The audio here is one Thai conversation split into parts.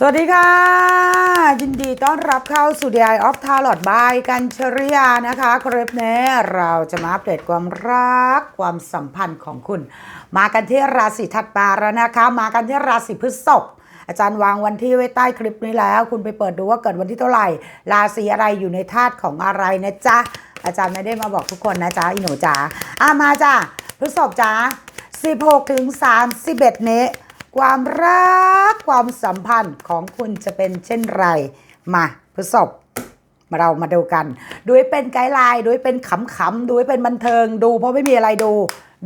สวัสดีค่ะ ยินดีต้อนรับเข้าสู่ DI of Tarot by กันชริยานะคะคลิปนี้เราจะมาอัปเดตความรักความสัมพันธ์ของคุณ มากันที่ราศีถัดมาแล้วนะคะ มากันที่ราศีพฤษภอาจารย์วางวันที่ไว้ใต้คลิปนี้แล้ว คุณไปเปิดดูว่าเกิดวันที่เท่าไหร่ ราศีอะไรอยู่ในธาตุของอะไรนะจ๊ะอาจารย์ไม่ได้มาบอกทุกคนนะจ๊ะอีหนูจ๋าอะมาจ้ะพฤษภจ๋า16ถึง31นี้ ความรักความสัมพันธ์ของคุณจะเป็นเช่นไร มาพฤษภมาเรามาดูกัน ดูให้เป็นไกด์ไลน์ดูให้เป็นขำๆดูให้เป็นบันเทิงดู เพราะไม่มีอะไรดู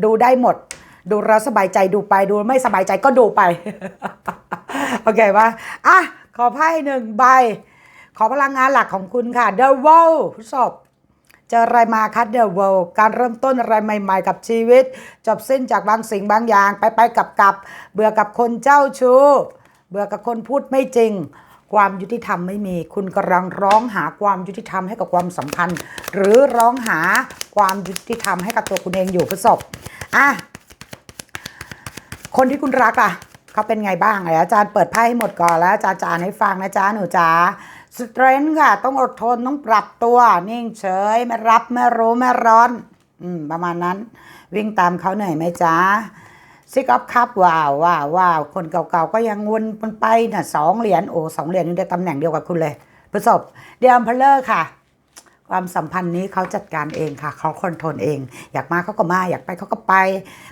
ดูได้หมด ดูแล้วสบายใจดูไปดูไม่สบายใจก็ดูไป โอเคปะอะ ขอไพ่หนึ่งใบ ขอพลังงานหลักของคุณค่ะ The Wall พฤษภ เจออะไรมาคัดเดอะเวลการเริ่มต้นอะไรใหม่ ๆ กับชีวิต จบสิ้นจากบางสิ่งบางอย่าง ไปไปกับกับ เบื่อกับคนเจ้าชู้ เบื่อกับคนพูดไม่จริง ความยุติธรรมไม่มี คุณกำลังร้องหาความยุติธรรมให้กับความสัมพันธ์ หรือร้องหาความยุติธรรมให้กับตัวคุณเองอยู่พฤษภอะคนที่คุณรักอะเขาเป็นไงบ้างอาจารย์เปิดไพ่ให้หมดก่อนแล้วอาจารย์จะอ่านให้ฟังนะจ๊ะหนูจ๋า สเตรนท์ค่ะ ต้องอดทนต้องปรับตัว นิ่งเฉย ไม่รับไม่รู้ไม่ร้อน อืม ประมาณนั้น วิ่งตามเขาเหนื่อยไหมจ๊ะซิกออฟคัพว้าวว้าวว้าวคนเก่าๆก็ยังวนมันไปน่ะสองเหรียญโอ้สองเหรียญนี่ได้ตำแหน่งเดียวกับคุณเลยประสบเดียมเพลเลอร์ค่ะ ความสัมพันธ์นี้เขาจัดการเองค่ะ เขาคอนโทรลเอง อยากมาเขาก็มาอยากไปเขาก็ไป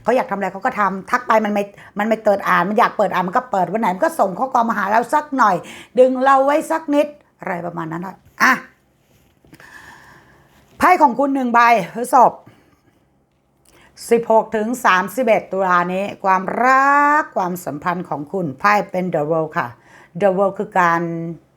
เขาอยากทำอะไรเขาก็ทำทักไปมันไม่มันไม่เปิดอ่านมันอยากเปิดอ่านมันก็เปิดวันไหนมันก็ส่งข้อความมาหาเราสักหน่อย ดึงเราไว้สักนิด อะไรประมาณนั้นอะอะไพ่ของคุณหนึ่งใบพฤษภ16ถึง31 ตุลานี้ ความรักความสัมพันธ์ของคุณไพ่เป็น The World ค่ะ The World คือการ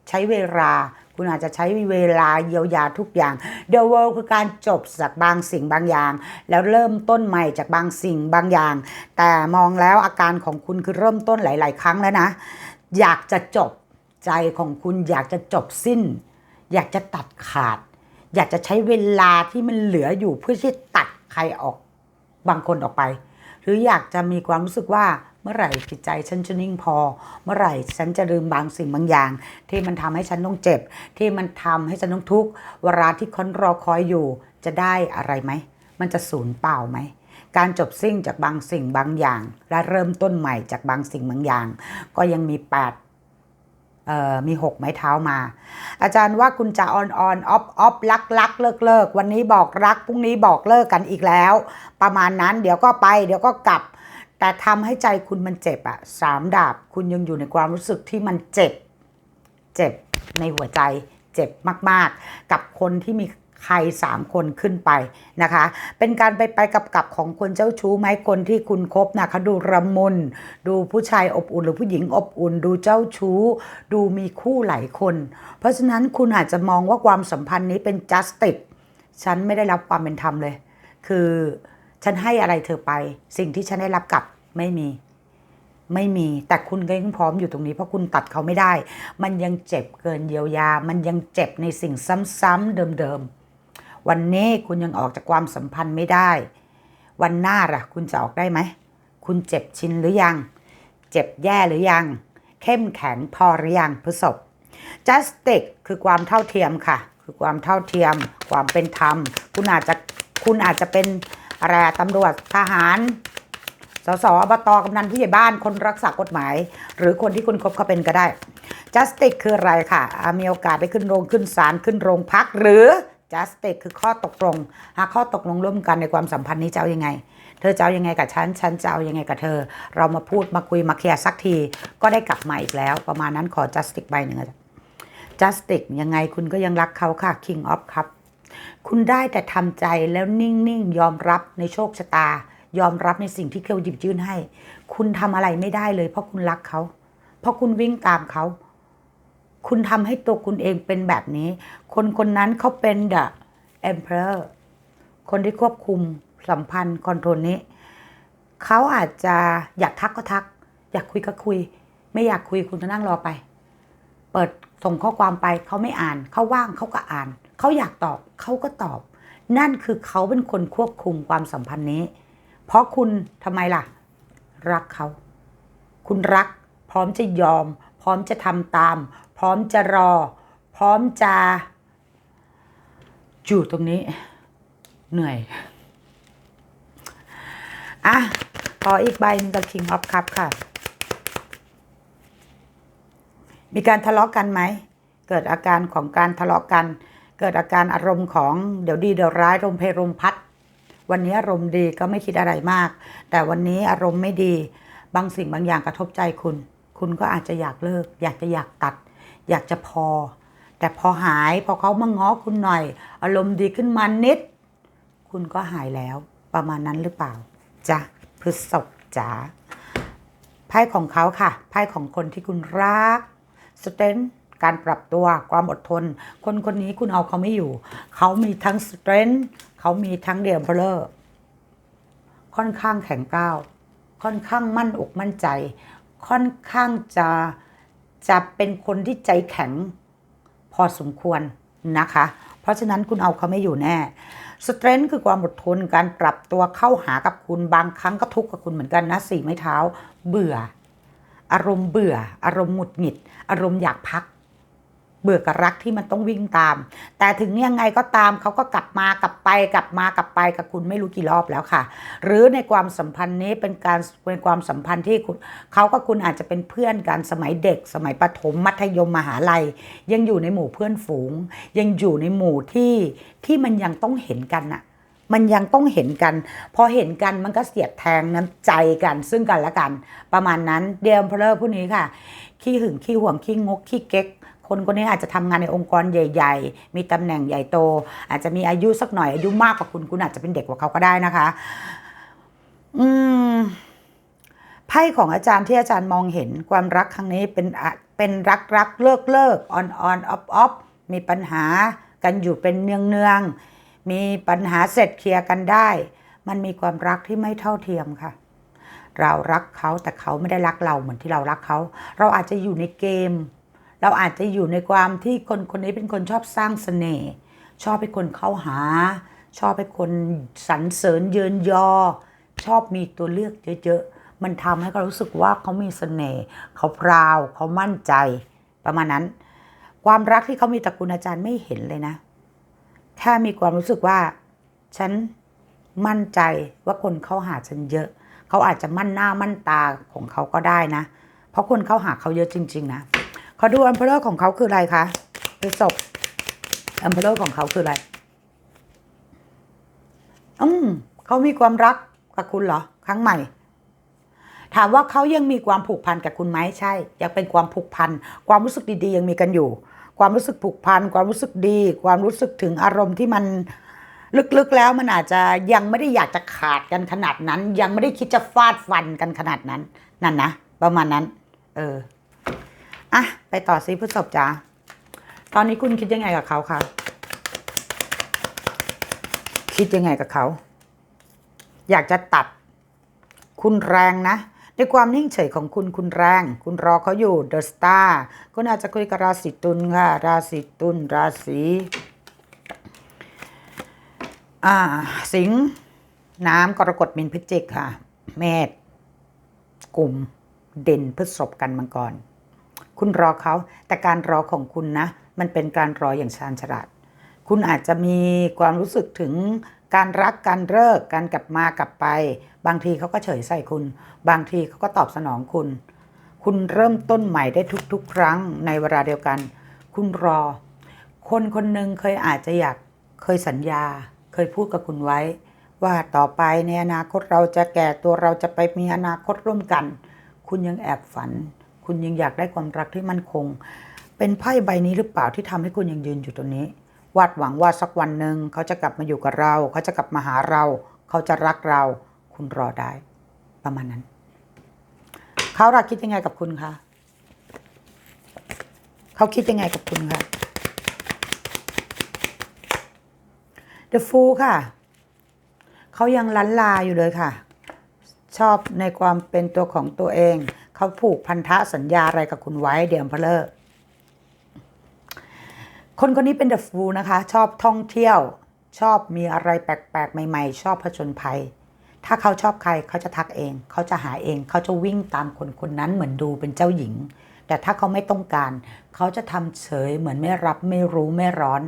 ใช้เวลา คุณอาจจะใช้เวลาเยียวยาทุกอย่าง The World คือการจบจากบางสิ่งบางอย่าง แล้วเริ่มต้นใหม่จากบางสิ่งบางอย่าง แต่มองแล้วอาการของคุณคือเริ่มต้นหลาย ๆ ครั้งแล้วนะ อยากจะจบ ใจของคุณอยากจะจบสิ้น อยากจะตัดขาด อยากจะใช้เวลาที่มันเหลืออยู่เพื่อที่ตัดใครออกบางคนออกไป หรืออยากจะมีความรู้สึกว่าเมื่อไหร่จิตใจฉันจะนิ่งพอ เมื่อไหร่ฉันจะลืมบางสิ่งบางอย่าง ที่มันทำให้ฉันต้องเจ็บ ที่มันทำให้ฉันต้องทุกข์เวลาที่ค้นรอคอยอยู่จะได้อะไรไหม มันจะสูญเปล่าไหม การจบสิ้นจากบางสิ่งบางอย่าง และเริ่มต้นใหม่จากบางสิ่งบางอย่าง ก็ยังมีแปด มีหกไม้เท้ามา อาจารย์ว่าคุณจะออนออนออฟออฟรักรักเลิกเลิกวันนี้บอกรักพรุ่งนี้บอกเลิกกันอีกแล้ว ประมาณนั้นเดี๋ยวก็ไป เดี๋ยวก็กลับ แต่ทำให้ใจคุณมันเจ็บอะสามดาบคุณยังอยู่ในความรู้สึกที่มันเจ็บ เจ็บในหัวใจเจ็บมาก ๆ กับคนที่มี ใครสามคนขึ้นไปนะคะ เป็นการไปไปกับกับของคนเจ้าชู้ไหมคนที่คุณคบนะเขาดูระมุนดูผู้ชายอบอุ่นหรือผู้หญิงอบอุ่น ดูเจ้าชู้ ดูมีคู่หลายคน เพราะฉะนั้นคุณอาจจะมองว่าความสัมพันธ์นี้เป็น justice ฉันไม่ได้รับความเป็นธรรมเลย คือฉันให้อะไรเธอไป สิ่งที่ฉันได้รับกลับไม่มีไม่มีแต่คุณก็ยังพร้อมอยู่ตรงนี้ เพราะคุณตัดเขาไม่ได้ มันยังเจ็บเกินเยียวยา มันยังเจ็บในสิ่งซ้ำๆเดิมๆ วันนี้คุณยังออกจากความสัมพันธ์ไม่ได้ วันหน้าล่ะ คุณจะออกได้ไหม คุณเจ็บชินหรือยัง เจ็บแย่หรือยัง เข้มแข็งพอหรือยังพฤษภ justice คือความเท่าเทียมค่ะ คือความเท่าเทียม ความเป็นธรรม คุณอาจจะคุณอาจจะเป็นอะไระตำรวจทหาร สสอบตกำนันผู้ใหญ่บ้านคนรักษากฎหมาย หรือคนที่คุณคบเขาเป็นก็ได้ justice คืออะไรค่ะ มีโอกาสได้ขึ้นโรงขึ้นศาลขึ้นโรงพักหรือ justice คือข้อตกลง หาข้อตกลงร่วมกันในความสัมพันธ์นี้จะเอายังไง เธอจะเอายังไงกับฉัน ฉันจะเอายังไงกับเธอ เรามาพูดมาคุยมาเคลียร์สักที ก็ได้กลับมาอีกแล้ว ประมาณนั้นขอ justice ใบหนึ่งอะ justice ยังไงคุณก็ยังรักเขาค่ะ king of cup คุณได้แต่ทำใจแล้วนิ่งๆ ยอมรับในโชคชะตา ยอมรับในสิ่งที่เขาหยิบยื่นให้ คุณทำอะไรไม่ได้เลย เพราะคุณรักเขา เพราะคุณวิ่งตามเขา คุณทำให้ตัวคุณเองเป็นแบบนี้ คนคนนั้นเขาเป็น the emperor คนที่ควบคุมสัมพันธ์คอนโทรลนี้ เขาอาจจะอยากทักก็ทัก อยากคุยก็คุย ไม่อยากคุยคุณจะนั่งรอไป เปิดส่งข้อความไปเขาไม่อ่าน เขาว่างเขาก็อ่าน เขาอยากตอบเขาก็ตอบ นั่นคือเขาเป็นคนควบคุมความสัมพันธ์นี้ เพราะคุณทำไมล่ะ รักเขา คุณรัก พร้อมจะยอม พร้อมจะทำตาม ร้อมจะรอ พร้อมจะอยู่ตรงนี้ เหนื่อย อะ ขออีกใบนึงกับ King of Cup ค่ะ มีการทะเลาะกันไหม เกิดอาการของการทะเลาะกัน เกิดอาการอารมณ์ของเดี๋ยวดีเดี๋ยวร้ายลมเพลมพัด วันนี้อารมณ์ดีก็ไม่คิดอะไรมาก แต่วันนี้อารมณ์ไม่ดี บางสิ่งบางอย่างกระทบใจคุณ คุณก็อาจจะอยากเลิก อยากจะอยากตัด อยากจะพอ แต่พอหายพอเขามาง้อคุณหน่อย อารมณ์ดีขึ้นมานิด คุณก็หายแล้วประมาณนั้นหรือเปล่าจ้ะพฤษภจ๋าไพ่ของเขาค่ะไพ่ของคนที่คุณรักสเตนการปรับตัวความอดทน คนคนนี้คุณเอาเขาไม่อยู่ เขามีทั้งสเตนเขามีทั้งเดียมเพลอร์ค่อนข้างแข็งก้าว ค่อนข้างมั่นอกมั่นใจ ค่อนข้างจะ จะเป็นคนที่ใจแข็งพอสมควรนะคะ เพราะฉะนั้นคุณเอาเขาไม่อยู่แน่สเตรนท์คือความอดทนการปรับตัวเข้าหากับคุณบางครั้งก็ทุกข์กับคุณเหมือนกันนะสี่ไม้เท้า เบื่อ อารมณ์เบื่อ อารมณ์หงุดหงิด อารมณ์อยากพัก เบื่อกับรักที่มันต้องวิ่งตาม แต่ถึงยังไงก็ตามเขาก็กลับมากลับไปกลับมากลับไปกับคุณไม่รู้กี่รอบแล้วค่ะ หรือในความสัมพันธ์นี้เป็นการเป็นความสัมพันธ์ที่คุณเขากับคุณอาจจะเป็นเพื่อนกันสมัยเด็ก สมัยประถมมัธยมมหาลัย ยังอยู่ในหมู่เพื่อนฝูง ยังอยู่ในหมู่ที่ที่มันยังต้องเห็นกันน่ะมันยังต้องเห็นกัน พอเห็นกันมันก็เสียดแทงน้ำใจกันซึ่งกันและกัน ประมาณนั้นเดียมเพลอร์ผู้นี้ค่ะ ขี้หึงขี้ห่วงขี้งกขี้เก๊ก คนคนนี้อาจจะทำงานในองค์กรใหญ่ ๆ มีตำแหน่งใหญ่โต อาจจะมีอายุสักหน่อยอายุมากกว่าคุณคุณอาจจะเป็นเด็กกว่าเขาก็ได้นะคะ อืมไพ่ของอาจารย์ที่อาจารย์มองเห็นความรักครั้งนี้เป็นอะเป็นรักรักเลิกเลิกออนออนออฟออฟมีปัญหากันอยู่เป็นเนืองเนืองมีปัญหาเสร็จเคลียร์กันได้ มันมีความรักที่ไม่เท่าเทียมค่ะ เรารักเขาแต่เขาไม่ได้รักเราเหมือนที่เรารักเขา เราอาจจะอยู่ในเกม เราอาจจะอยู่ในความที่คนคนนี้เป็นคนชอบสร้างเสน่ห์ชอบให้คนเข้าหา ชอบให้คนสรรเสริญเยินยอ ชอบมีตัวเลือกเยอะๆ มันทำให้เขารู้สึกว่าเขามีเสน่ห์เขาพราวเขามั่นใจประมาณนั้น ความรักที่เขามีตระกูลอาจารย์ไม่เห็นเลยนะแค่มีความรู้สึกว่า ฉันมั่นใจว่าคนเข้าหาฉันเยอะ เขาอาจจะมั่นหน้ามั่นตาของเขาก็ได้นะ เพราะคนเข้าหาเขาเยอะจริง ๆ นะ ขอดูอัมเพลอร์ของเขาคืออะไรคะพฤษภอัมเพลอร์ของเขาคืออะไร อืมเขามีความรักกับคุณเหรอ ครั้งใหม่ ถามว่าเขายังมีความผูกพันกับคุณไหมใช่ ยังเป็นความผูกพัน ความรู้สึกดีๆ ยังมีกันอยู่ ความรู้สึกผูกพัน ความรู้สึกดี ความรู้สึกถึงอารมณ์ที่มันลึกๆแล้วมันอาจจะยังไม่ได้อยากจะขาดกันขนาดนั้น ยังไม่ได้คิดจะฟาดฟันกันขนาดนั้น นั่นนะประมาณนั้น เออ อะ ไปต่อซิพฤษภจ้าตอนนี้คุณคิดยังไงกับเขาคะคิดยังไงกับเขา อยากจะตัด คุณแรงนะในความนิ่งเฉยของคุณคุณแรง คุณรอเขาอยู่เดอะสตาร์คุณอาจจะคุยกับราศีตุลค่ะ ราศีตุลราศีอ่า สิงห์น้ำกรกฎมินพิจิกค่ะ เมษกลุ่มเด่นพฤษภกันมังกร คุณรอเขา แต่การรอของคุณนะ มันเป็นการรออย่างชาญฉลาด คุณอาจจะมีความรู้สึกถึงการรักการเลิกการกลับมากลับไป บางทีเขาก็เฉยใส่คุณ บางทีเขาก็ตอบสนองคุณ คุณเริ่มต้นใหม่ได้ทุก ๆ ครั้งในเวลาเดียวกัน คุณรอ คนคนหนึ่งเคยอาจจะอยากเคยสัญญา เคยพูดกับคุณไว้ ว่าต่อไปในอนาคตเราจะแก่ตัวเราจะไปมีอนาคตร่วมกัน คุณยังแอบฝัน คุณยังอยากได้ความรักที่มั่นคง เป็นไพ่ใบนี้หรือเปล่าที่ทำให้คุณยังยืนอยู่ตรงนี้ วาดหวังว่าสักวันหนึ่งเขาจะกลับมาอยู่กับเรา เขาจะกลับมาหาเรา เขาจะรักเรา คุณรอได้ ประมาณนั้นเขารักคิดยังไงกับคุณคะเขาคิดยังไงกับคุณคะ The Fool ค่ะ เขายังลันลาอยู่เลยค่ะ ชอบในความเป็นตัวของตัวเอง เขาผูกพันธะสัญญาอะไรกับคุณไว้เดียมเลอร์คนคนนี้เป็นเดอะฟูนะคะ ชอบท่องเที่ยว ชอบมีอะไรแปลกๆ ใหม่ ๆ ชอบผจญภัย ถ้าเขาชอบใครเขาจะทักเอง เขาจะหาเอง เขาจะวิ่งตามคนคนนั้นเหมือนดูเป็นเจ้าหญิง แต่แต่ถ้าเขาไม่ต้องการ เขาจะทำเฉยเหมือนไม่รับไม่รู้ไม่ร้อน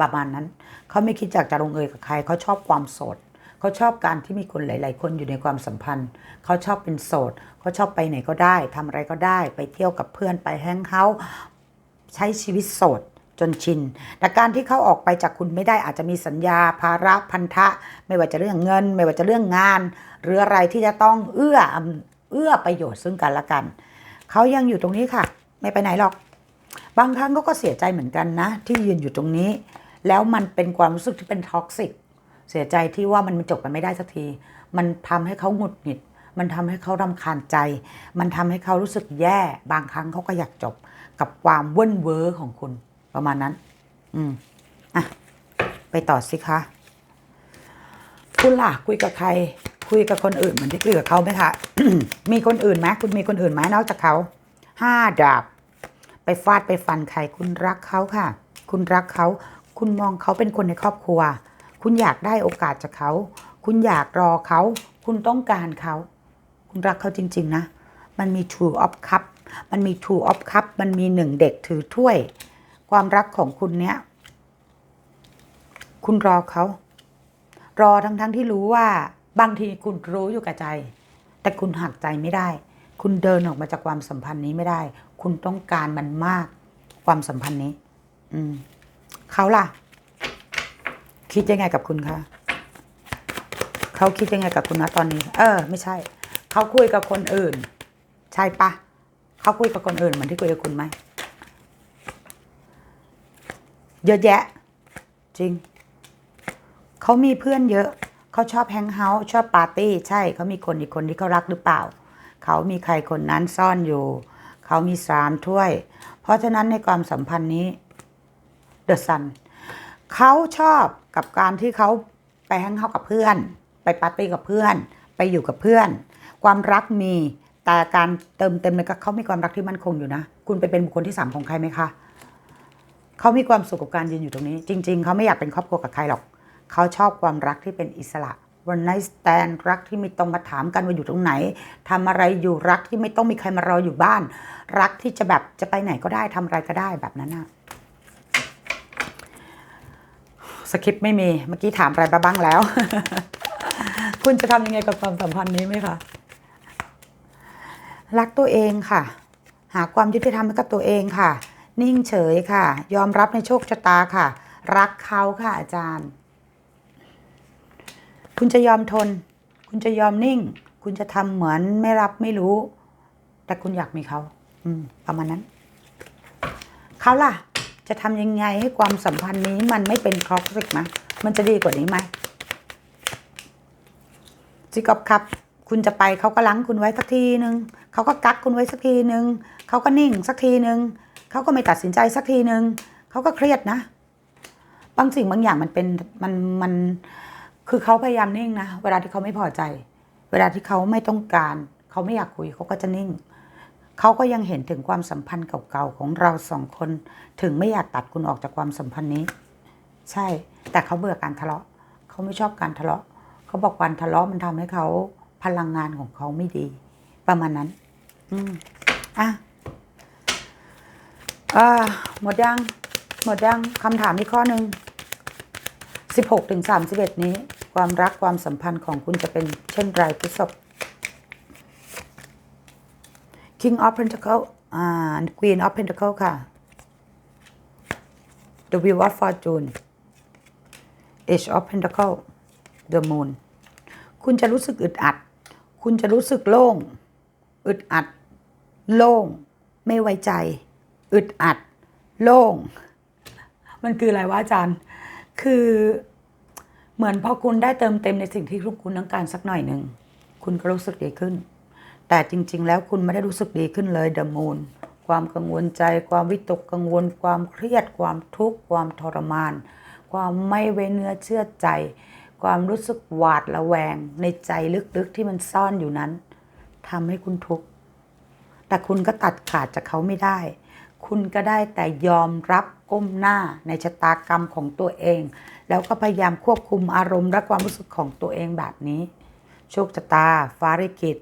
ประมาณนั้น เขาไม่คิดอยากจะลงเอยกับใคร เขาชอบความโสด เขาชอบการที่มีคนหลาย ๆ คนอยู่ในความสัมพันธ์ เขาชอบเป็นโสดเขาชอบไปไหนก็ได้ทำอะไรก็ได้ ไปเที่ยวกับเพื่อนไปแฮงเฮาท์ใช้ชีวิตโสดจนชิน แต่การที่เขาออกไปจากคุณไม่ได้อาจจะมีสัญญาภาระพันธะ ไม่ว่าจะเรื่องเงิน ไม่ว่าจะเรื่องงาน หรืออะไรที่จะต้องเอื้อเอื้อประโยชน์ซึ่งกันและกัน เขายังอยู่ตรงนี้ค่ะ ไม่ไปไหนหรอก บางครั้งเขาก็เสียใจเหมือนกันนะ ที่ยืนอยู่ตรงนี้ แล้วมันเป็นความรู้สึกที่เป็นท็อกซิก เสียใจที่ว่ามันจบกันไม่ได้สักที มันทำให้เขาหงุดหงิด มันทำให้เขารำคาญใจ มันทำให้เขารู้สึกแย่ บางครั้งเขาก็อยากจบ กับความเว่นเวอร์ของคุณ ประมาณนั้น อืมอะไปต่อสิคะ คุณล่ะ คุยกับใคร คุยกับคนอื่นเหมือนที่คุยกับเขาไหมคะ มีคนอื่นไหมคุณมีคนอื่นไหมนอกจากเขาห้าดาบ ไปฟาดไปฟันใคร คุณรักเขาค่ะ คุณรักเขา คุณมองเขาเป็นคนในครอบครัว คุณอยากได้โอกาสจากเขา คุณอยากรอเขา คุณต้องการเขา คุณรักเขาจริง ๆ นะ มันมี True of Cup มันมี True of Cup มันมีหนึ่งเด็กถือถ้วย ความรักของคุณเนี้ย คุณรอเขา รอทั้งๆทที่รู้ว่า บางทีคุณรู้อยู่กับใจ แต่คุณหักใจไม่ได้ คุณเดินออกมาจากความสัมพันธ์นี้ไม่ได้ คุณต้องการมันมาก ความสัมพันธ์นี้ อืมเขาล่ะ คิดยังไงกับคุณคะเขาคิดยังไงกับคุณนะตอนนี้ เออ ไม่ใช่ เขาคุยกับคนอื่น ใช่ปะเขาคุยกับคนอื่นเหมือนที่คุยกับคุณไหมเยอะแยะ จริง เขามีเพื่อนเยอะ เขาชอบแฮงเอาท์ชอบปาร์ตี้ ใช่ เขามีคนอีกคนที่เขารักหรือเปล่า เขามีใครคนนั้นซ่อนอยู่ เขามีสามถ้วย เพราะฉะนั้นในความสัมพันธ์นี้ เดอะซัน เขาชอบกับการที่เขาไปแฮงเอากับเพื่อน ไปปาร์ตี้กับเพื่อน ไปอยู่กับเพื่อน ความรักมีแต่การเติมเต็มเลยก็เขามีความรักที่มั่นคงอยู่นะ คุณไปเป็นบุคคลที่สามของใครไหมคะเขามีความสุขกับการยืนอยู่ตรงนี้ จริง ๆ เขาไม่อยากเป็นครอบครัวกับใครหรอก เขาชอบความรักที่เป็นอิสระวันไนสแตนรักที่ไม่ต้องมาถามกันว่าอยู่ตรงไหนทำอะไรอยู่รักที่ไม่ต้องมีใครมารออยู่บ้าน รักที่จะแบบจะไปไหนก็ได้ทำอะไรก็ได้แบบนั้นนะ สคริปต์ไม่มี เมื่อกี้ถามอะไรไปบ้างแล้ว คุณจะทำยังไงกับความสัมพันธ์นี้ไหมคะ รักตัวเองค่ะ หาความยุติธรรมให้กับตัวเองค่ะ นิ่งเฉยค่ะ ยอมรับในโชคชะตาค่ะ รักเขาค่ะอาจารย์ คุณจะยอมทน คุณจะยอมนิ่ง คุณจะทำเหมือนไม่รับไม่รู้ แต่คุณอยากมีเขา อืมประมาณนั้น เขาล่ะ จะทำยังไงให้ความสัมพันธ์นี้มันไม่เป็นครอกซิกไหมมันจะดีกว่านี้ไหมจิกอบครับคุณจะไปเขาก็ล้างคุณไว้สักทีนึงเขาก็กักคุณไว้สักทีนึงเขาก็นิ่งสักทีนึงเขาก็ไม่ตัดสินใจสักทีนึงเขาก็เครียดนะ บางสิ่งบางอย่างมันเป็นมันมันคือเขาพยายามนิ่งนะ เวลาที่เขาไม่พอใจ เวลาที่เขาไม่ต้องการ เขาไม่อยากคุยเขาก็จะนิ่ง เขาก็ยังเห็นถึงความสัมพันธ์เก่าๆของเราสองคน ถึงไม่อยากตัดคุณออกจากความสัมพันธ์นี้ ใช่ แต่เขาเบื่อการทะเลาะ เขาไม่ชอบการทะเลาะ เขาบอกการทะเลาะมันทำให้เขาพลังงานของเขาไม่ดี ประมาณนั้น อืมอะอ่าหมดยังหมดยังคำถามอีกข้อหนึ่งสิบหกถึงสามสิบเอ็ดนี้ ความรักความสัมพันธ์ของคุณจะเป็นเช่นไรพฤษภ King of Pentacle อ่า Queen of Pentacle ค่ะ The Wheel of Fortune Age of Pentacle The Moon คุณจะรู้สึกอึดอัด คุณจะรู้สึกโล่ง อึดอัด โล่ง ไม่ไว้ใจ อึดอัด โล่ง มันคืออะไรวะอาจารย์ คือเหมือนพอคุณได้เติมเต็มในสิ่งที่คุณต้องการสักหน่อยหนึ่ง คุณก็รู้สึกดีขึ้น แต่จริง ๆ แล้วคุณไม่ได้รู้สึกดีขึ้นเลยเดอะมูนความกังวลใจ ความวิตกกังวล ความเครียด ความทุกข์ ความทรมาน ความไม่ไว้เนื้อเชื่อใจ ความรู้สึกหวาดระแวง ในใจลึกๆที่มันซ่อนอยู่นั้นทำให้คุณทุกข์ แต่คุณก็ตัดขาดจากเขาไม่ได้ คุณก็ได้แต่ยอมรับก้มหน้าในชะตากรรมของตัวเอง แล้วก็พยายามควบคุมอารมณ์และความรู้สึกของตัวเองแบบนี้ โชคชะตา ฟาริกิต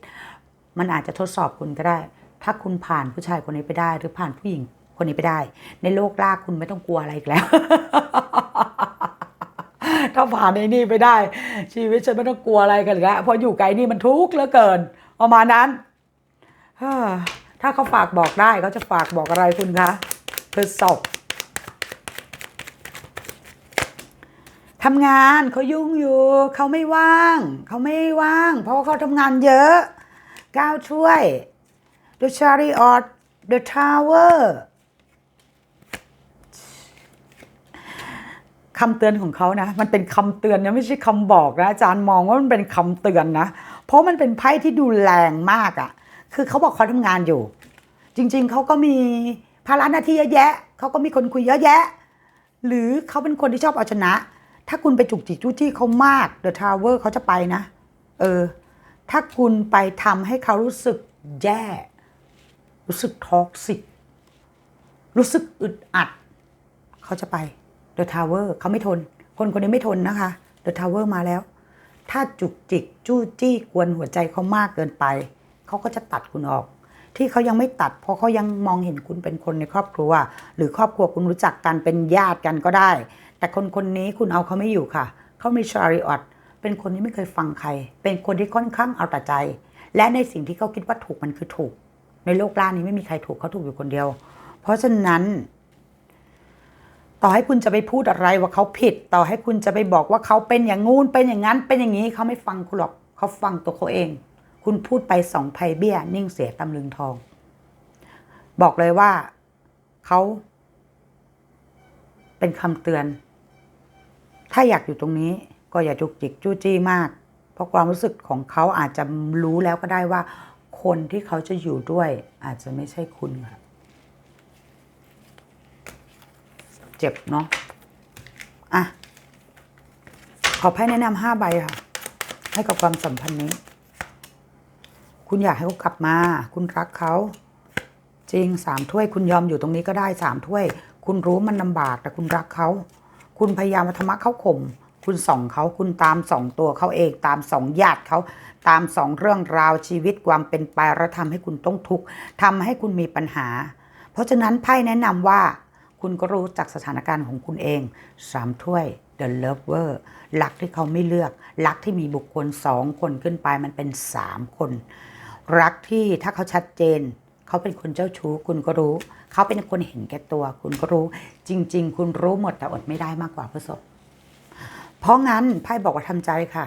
มันอาจจะทดสอบคุณก็ได้ ถ้าคุณผ่านผู้ชายคนนี้ไปได้ หรือผ่านผู้หญิงคนนี้ไปได้ ในโลกลากคุณไม่ต้องกลัวอะไรอีกแล้ว ถ้าผ่านไอ้นี่ไปได้ ชีวิตฉันไม่ต้องกลัวอะไรกันอีกแล้วเพราะอยู่ไกลนี่มันทุกข์เหลือเกินประมาณนั้นถ้าเขาฝากบอกได้เขาจะฝากบอกอะไรคุณคะพฤษภทำงานเขายุ่งอยู่ เขาไม่ว่าง เขาไม่ว่าง เพราะว่าเขาทำงานเยอะ ก้าวช่วย The Chariot The Tower คำเตือนของเขานะ มันเป็นคำเตือนนะไม่ใช่คำบอกนะอาจารย์มองว่ามันเป็นคำเตือนนะ เพราะมันเป็นไพ่ที่ดูแรงมากอะ่ะ คือเขาบอกเขาทำงานอยู่ จริง ๆ เขาก็มีภาระหน้าที่เยอะแยะ เขาก็มีคนคุยเยอะแยะ หรือเขาเป็นคนที่ชอบเอาชนะ ถ้าคุณไปจุกจิกจู้จี้เขามาก The Tower เขาจะไปนะ เออ ถ้าคุณไปทำให้เขารู้สึกแย่ รู้สึกท็อกซิก รู้สึกอึดอัด เขาจะไป The Tower เขาไม่ทน คนคนนี้ไม่ทนนะคะ The Tower มาแล้ว ถ้าจุกจิกจู้จี้กวนหัวใจเขามากเกินไป เขาก็จะตัดคุณออก ที่เขายังไม่ตัด เพราะเขายังมองเห็นคุณเป็นคนในครอบครัว หรือครอบครัวคุณรู้จักกันเป็นญาติกันก็ได้ แต่คนคนนี้คุณเอาเขาไม่อยู่ค่ะ เขามีชาริออต เป็นคนที่ไม่เคยฟังใคร เป็นคนที่ค่อนข้างเอาแต่ใจ และในสิ่งที่เขาคิดว่าถูกมันคือถูก ในโลกล่านี้ไม่มีใครถูกเขาถูกอยู่คนเดียว เพราะฉะนั้น ต่อให้คุณจะไปพูดอะไรว่าเขาผิด ต่อให้คุณจะไปบอกว่าเขาเป็นอย่างงู้นเป็นอย่างนั้น เป็นอย่างนี้เขาไม่ฟังคุณหรอกเขาฟังตัวเขาเอง คุณพูดไปสองไพ่เบี้ย นิ่งเสียตำลึงทอง บอกเลยว่าเขาเป็นคำเตือน ถ้าอยากอยู่ตรงนี้ ก็อย่าจุกจิกจู้จี้มาก เพราะความรู้สึกของเขาอาจจะรู้แล้วก็ได้ว่า คนที่เขาจะอยู่ด้วยอาจจะไม่ใช่คุณค่ะเจ็บเนาะอะขอไพ่แนะนำห้าใบค่ะ ให้กับความสัมพันธ์นี้ คุณอยากให้เขากลับมา คุณรักเขาจริงสามถ้วยคุณยอมอยู่ตรงนี้ก็ได้สามถ้วย คุณรู้มันลำบากแต่คุณรักเขา คุณพยายามมาธรรมะเข้าข่ม คุณส่องเขาคุณตามส่องตัวเขาเองตามส่องญาติเขาตามส่องเรื่องราวชีวิตความเป็นไปแล้วทำให้คุณต้องทุกข์ทำให้คุณมีปัญหา เพราะฉะนั้นไพ่แนะนำว่า คุณก็รู้จากสถานการณ์ของคุณเองสามถ้วย The Lover รักที่เขาไม่เลือกรักที่มีบุคคลสองคนขึ้นไปมันเป็นสามคน รักที่ถ้าเขาชัดเจน เขาเป็นคนเจ้าชู้คุณก็รู้ เขาเป็นคนเห็นแก่ตัว คุณก็รู้ จริง ๆ คุณรู้หมดแต่อดไม่ได้มากกว่าพฤษภ เพราะงั้นไพ่บอกว่าทำใจค่ะ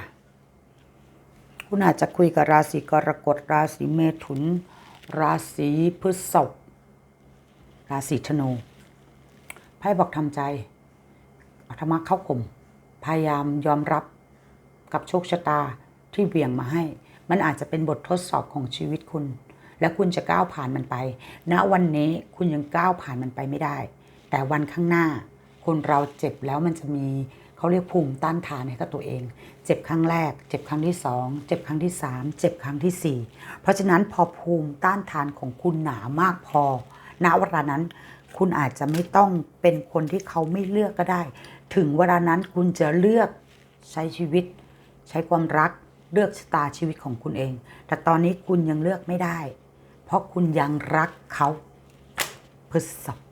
คุณอาจจะคุยกับราศีกรกฎราศีเมถุน ราศีพฤษภราศีธนูไพ่บอกทำใจเอาธรรมะเข้ากลมพยายามยอมรับกับโชคชะตาที่เหวี่ยงมาให้ มันอาจจะเป็นบททดสอบของชีวิตคุณ และคุณจะก้าวผ่านมันไปณวันนี้คุณยังก้าวผ่านมันไปไม่ได้ แต่วันข้างหน้า คนเราเจ็บแล้วมันจะมี เขาเรียกภูมิต้านทานให้กับตัวเอง เจ็บครั้งแรก เจ็บครั้งที่สองเจ็บครั้งที่สามเจ็บครั้งที่สี่เพราะฉะนั้นพอภูมิต้านทานของคุณหนามากพอณเวลานั้น คุณอาจจะไม่ต้องเป็นคนที่เขาไม่เลือกก็ได้ ถึงเวลานั้นคุณจะเลือกใช้ชีวิต ใช้ความรักเลือกชะตาชีวิตของคุณเอง แต่ตอนนี้คุณยังเลือกไม่ได้ เพราะคุณยังรักเขาพฤษภ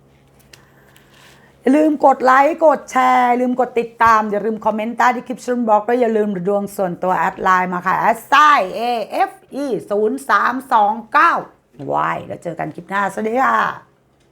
อย่าลืมกดไลค์กดแชร์ลืมกดติดตาม อย่าลืมคอมเมนต์ใต้ที่คลิปฉันบอกแล้วอย่าลืมดวงส่วนตัวแอดไลน์มาค่ะแอดไซ A F E 0 3 2 9 Y แล้วเจอกันคลิปหน้า สวัสดีค่ะ